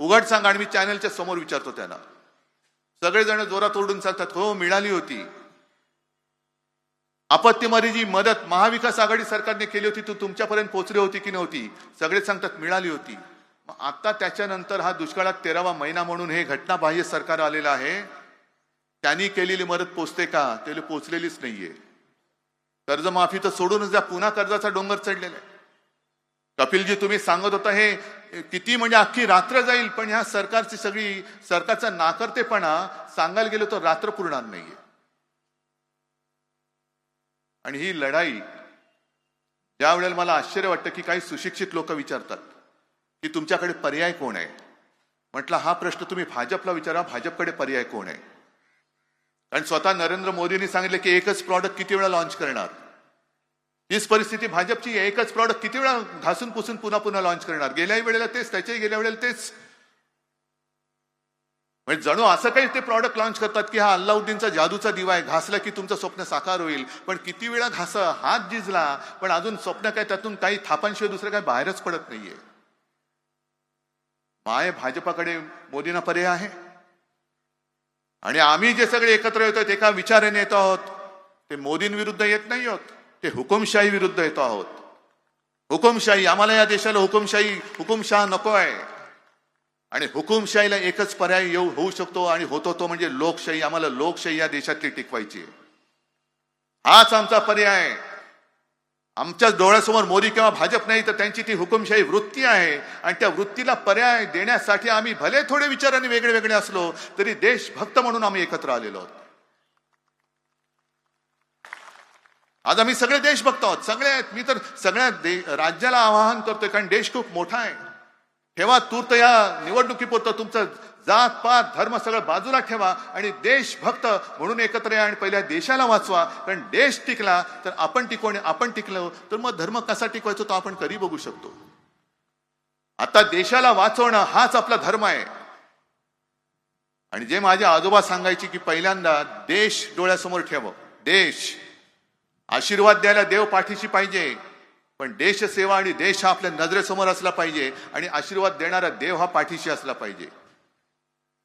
उघड सांगा आणि मी चॅनलच्या समोर विचारतो त्यांना. सगळेजण जोरात ओरडून सांगतात हो मिळाली होती. आपत्तीमध्ये जी मदत महाविकास आघाडी सरकारने केली होती ती तुमच्यापर्यंत पोहोचली होती की नव्हती? सगळे सांगतात मिळाली होती. मग आता त्याच्यानंतर हा दुष्काळात तेरावा महिना म्हणून हे घटनाबाह्य सरकार आलेलं आहे. त्यांनी केलेली मदत पोचते का? त्याला पोचलेलीच नाहीये. कर्जमाफी तर सोडूनच द्या पुन्हा कर्जाचा डोंगर चढलेला आहे. कपिलजी तुम्ही सांगत होता हे किती म्हणजे अख्खी रात्र जाईल पण ह्या सरकारची सगळी सरकारचा नाकर्तेपणा सांगायला गेलो तर रात्र पुरणार नाहीये. आणि ही लढाई ज्या वेळेला मला आश्चर्य वाटतं की काही सुशिक्षित लोक विचारतात की तुमच्याकडे पर्याय कोण आहे? म्हटलं हा प्रश्न तुम्ही भाजपला विचारा भाजपकडे पर्याय कोण आहे? कारण स्वतः नरेंद्र मोदींनी सांगितलं की एकच प्रॉडक्ट किती वेळा लॉन्च करणार? हीच परिस्थिती भाजपची एकच प्रॉडक्ट किती वेळा घासून पुसून पुन्हा पुन्हा लॉन्च करणार? गेल्याही वेळेला तेच त्याच्याही गेल्या वेळेला तेच. म्हणजे जणू असं काही ते प्रॉडक्ट लॉन्च करतात की हा अल्लाउद्दीनचा जादूचा दिवा आहे घासला की तुमचं स्वप्न साकार होईल. पण किती वेळा घास हात जिजला पण अजून स्वप्न काय त्यातून काही थापांशिवाय दुसरं काही बाहेरच पडत नाहीये. माय भाजपाकडे मोदींना पर्याय आहे. आणि आम्ही जे सगळे एकत्र येतो एका विचाराने येतो आहोत? ते मोदींविरुद्ध येत नाही आहोत ते हुकुमशाही विरुद्ध येतो आहोत. हुकुमशाही आम्हाला या देशाला हुकुमशाही हुकुमशाह नको आहे. आणि हुकुमशाहीला एकच पर्याय येऊ होऊ शकतो आणि होतो तो म्हणजे लोकशाही. आम्हाला लोकशाही या देशातली टिकवायची आहे. हाच आमचा पर्याय. आहे. आमच्या डोळ्यासमोर मोदी किंवा भाजप नाही तर त्यांची ती हुकुमशाही वृत्ती आहे. आणि त्या वृत्तीला पर्याय देण्यासाठी आम्ही भले थोडे विचाराने वेगळे वेगळे असलो तरी देशभक्त म्हणून आम्ही एकत्र आलेलो आहोत. आज आम्ही सगळे देशभक्त आहोत. सगळे आहेत. मी तर सगळ्या दे राज्याला आवाहन करतोय कारण देश खूप मोठा आहे. ठेवा तूर्त या निवडणुकीपुरतं तुमचं जात पात धर्म सगळं बाजूला ठेवा आणि देशभक्त म्हणून एकत्र या आणि पहिल्या देशाला वाचवा. कारण देश टिकला तर आपण टिकू आणि आपण टिकलो तर मग धर्म कसा टिकवायचो तो आपण कधी बघू शकतो? आता देशाला वाचवणं हाच आपला धर्म आहे. आणि जे माझे आजोबा सांगायचे की पहिल्यांदा देश डोळ्यासमोर ठेव. देश. आशीर्वाद द्यायला देव पाठीशी पाहिजे. पण देशसेवा आणि देश हा आपल्या नजरेसमोर असला पाहिजे आणि आशीर्वाद देणारा देव हा पाठीशी असला पाहिजे.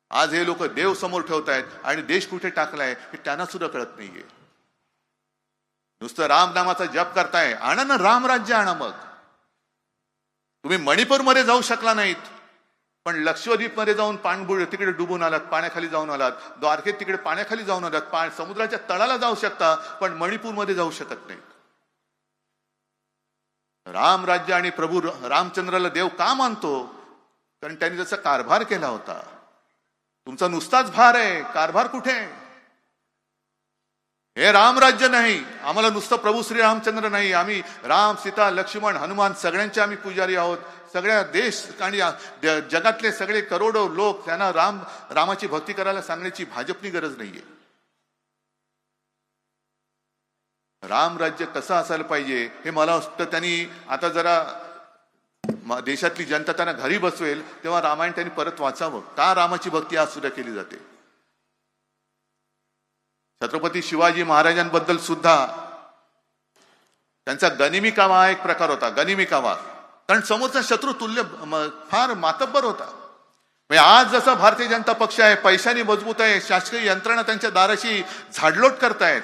आज हे लोक देव समोर ठेवत आहेत आणि देश कुठे टाकलाय हे त्यांना सुद्धा कळत नाहीये. नुसतं राम नामाचा जप करताय आणा ना राम राज्य आणा मग. तुम्ही मणिपूरमध्ये जाऊ शकला नाहीत. पण लक्षद्वीपमध्ये जाऊन पाणबुड तिकडे डुबून आलात पाण्याखाली जाऊन आलात. द्वारकेत तिकडे पाण्याखाली जाऊन आलात. पा समुद्राच्या तळाला जाऊ शकता पण मणिपूरमध्ये जाऊ शकत नाहीत राम राज्य आणि प्रभू रामचंद्राला देव का मानतो? कारण त्यांनी त्याचा कारभार केला होता. तुमचा नुसताच भार आहे. कारभार कुठे आहे? हे राम राज्य नाही. आम्हाला नुसतं प्रभू श्री रामचंद्र नाही. आम्ही राम सीता लक्ष्मण हनुमान सगळ्यांचे आम्ही पुजारी आहोत. सगळ्या देश आणि जगातले सगळे करोडो लोक त्यांना राम रामाची भक्ती करायला सांगण्याची भाजपनी गरज नाहीये. राम राज्य कसं असायला पाहिजे हे मला वाटतं त्यांनी आता जरा देशातली जनता त्यांना घरी बसवेल तेव्हा रामायण त्यांनी परत वाचावं. का रामाची भक्ती आज सुद्धा केली जाते? छत्रपती शिवाजी महाराजांबद्दल सुद्धा त्यांचा गनिमी कावा हा एक प्रकार होता गनिमी कावा. कारण समोरचा शत्रू तुल्य फार मातब्बर होता. म्हणजे आज जसा भारतीय जनता पक्ष आहे पैशाने मजबूत आहे शासकीय यंत्रणा त्यांच्या दाराशी झाडलोट करतायत.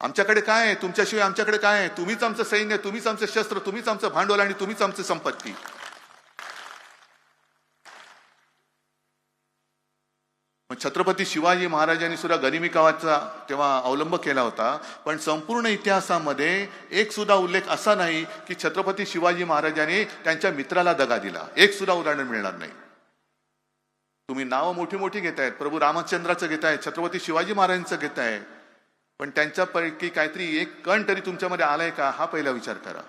आमच्याकडे काय आहे? तुमच्याशिवाय आमच्याकडे काय आहे? तुम्हीच आमचं सैन्य तुम्हीच आमचं शस्त्र तुम्हीच आमचं भांडवल आणि तुम्हीच आमची संपत्ती. छत्रपती शिवाजी महाराजांनी सुद्धा गनिमी कावाचा तेव्हा अवलंब केला होता. पण संपूर्ण इतिहासामध्ये एक सुद्धा उल्लेख असा नाही की छत्रपती शिवाजी महाराजांनी त्यांच्या मित्राला दगा दिला. एक सुद्धा उदाहरण मिळणार नाही. तुम्ही नावं मोठी मोठी घेतायत. प्रभू रामचंद्राचं घेताय छत्रपती शिवाजी महाराजांचं घेताय पण त्यांच्यापैकी काहीतरी एक कण तरी तुमच्यामध्ये आलाय का? हा पहिला विचार करा.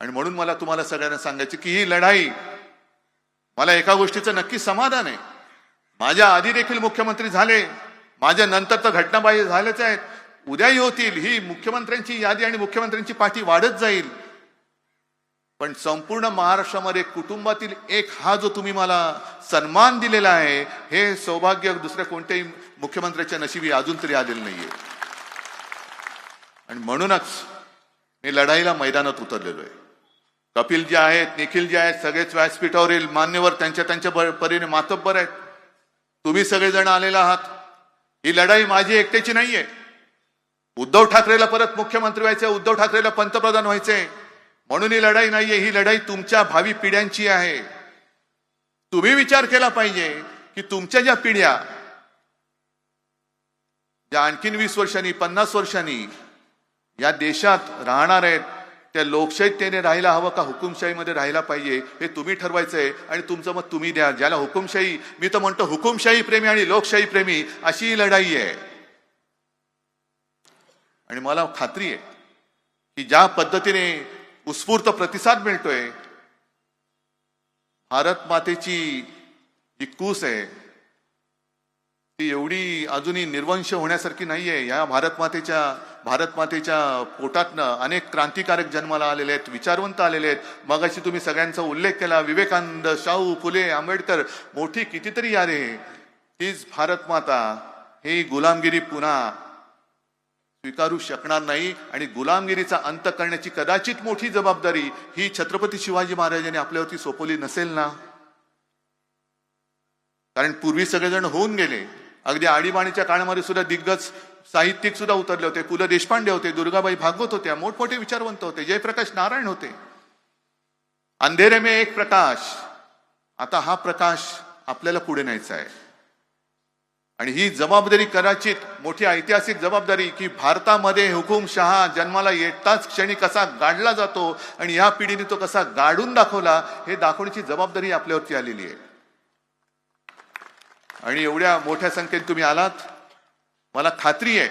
आणि म्हणून मला तुम्हाला सगळ्यांना सांगायचं की ही लढाई मला एका गोष्टीचं नक्की समाधान आहे. माझ्या आधी देखील मुख्यमंत्री झाले. माझ्या नंतर तर घटनाबाह्य झालेच आहेत उद्याही होतील ही मुख्यमंत्र्यांची यादी आणि मुख्यमंत्र्यांची पाठी वाढत जाईल. पण संपूर्ण महाराष्ट्रामध्ये कुटुंबातील एक हा जो तुम्ही मला सन्मान दिलेला आहे हे सौभाग्य दुसऱ्या कोणत्याही मुख्यमंत्र्याच्या नशिबी अजून तरी आलेलं नाहीये. आणि म्हणूनच मी लढाईला मैदानात उतरलेलो आहे. कपिल जे आहेत निखिल जे आहेत सगळेच व्यासपीठावर येईल मान्यवर त्यांच्या त्यांच्या परीने मातब्बर आहेत. तुम्ही सगळेजण आलेला आहात. ही लढाई माझी एकट्याची नाहीये. उद्धव ठाकरेला परत मुख्यमंत्री व्हायचे उद्धव ठाकरेला पंतप्रधान व्हायचे म्हणून ही लढाई नाहीये ही लढाई तुमच्या भावी पिढ्यांची आहे. तुम्ही विचार केला पाहिजे की तुमच्या ज्या पिढ्या ज्या आणखीन वीस वर्षांनी पन्नास वर्षांनी या देशात राहणार आहेत त्या लोकशाहीतेने राहायला हवं का हुकुमशाहीमध्ये राहायला पाहिजे हे तुम्ही ठरवायचंय आणि तुमचं मत तुम्ही द्या. ज्याला हुकुमशाही मी तर म्हणतो हुकुमशाही प्रेमी आणि लोकशाही प्रेमी अशी लढाई आहे. आणि मला खात्री आहे की ज्या पद्धतीने उत्स्फूर्त प्रतिसाद मिळतोय भारत मातेची जी कूस आहे ती एवढी अजूनही निर्वंश होण्यासारखी नाहीये. या भारत मातेच्या भारतमातेच्या पोटातनं अनेक क्रांतिकारक जन्माला आलेले आहेत विचारवंत आलेले आहेत. मगाशी तुम्ही सगळ्यांचा उल्लेख केला विवेकानंद शाहू फुले आंबेडकर मोठी कितीतरी यारे. हीच भारतमाता ही गुलामगिरी पुन्हा स्वीकारू शकणार नाही आणि गुलामगिरीचा अंत करण्याची कदाचित मोठी जबाबदारी ही छत्रपती शिवाजी महाराजांनी आपल्यावरती सोपवली नसेल ना? कारण पूर्वी सगळेजण होऊन गेले. अगदी आणीबाणीच्या काळामध्ये सुद्धा दिग्गज साहित्यिक सुद्धा उतरले होते. पु ल देशपांडे होते दुर्गाबाई भागवत होत्या मोठमोठे विचारवंत होते जयप्रकाश नारायण होते. अंधेरे में एक प्रकाश. आता हा प्रकाश आपल्याला पुढे न्यायचा आहे. आणि ही जबाबदारी कदाचित मोठी ऐतिहासिक जबाबदारी की भारतामध्ये हुकुमशहा जन्माला येताच क्षणी कसा गाडला जातो आणि या पिढीने तो कसा गाडून दाखवला हे दाखवण्याची जबाबदारी आपल्यावरती आलेली आहे. आणि एवढ्या मोठ्या संख्येत तुम्ही आलात मला खात्री आहे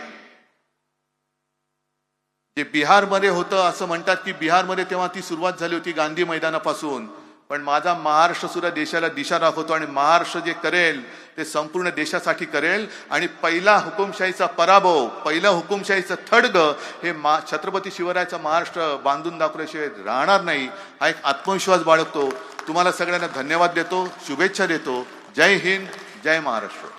जे बिहारमध्ये होतं असं म्हणतात की बिहारमध्ये तेव्हा ती सुरुवात झाली होती गांधी मैदानापासून. पण माझा महाराष्ट्र सुद्धा देशाला दिशा दाखवतो आणि महाराष्ट्र जे करेल ते संपूर्ण देशासाठी करेल. आणि पहिला हुकुमशाहीचा पराभव पहिला हुकुमशाहीचं थडग हे मा छत्रपती शिवरायाचा महाराष्ट्र बांधून दाखवल्याशिवाय राहणार नाही. हा एक आत्मविश्वास बाळगतो. तुम्हाला सगळ्यांना धन्यवाद देतो शुभेच्छा देतो. जय हिंद. जय महाराष्ट्र.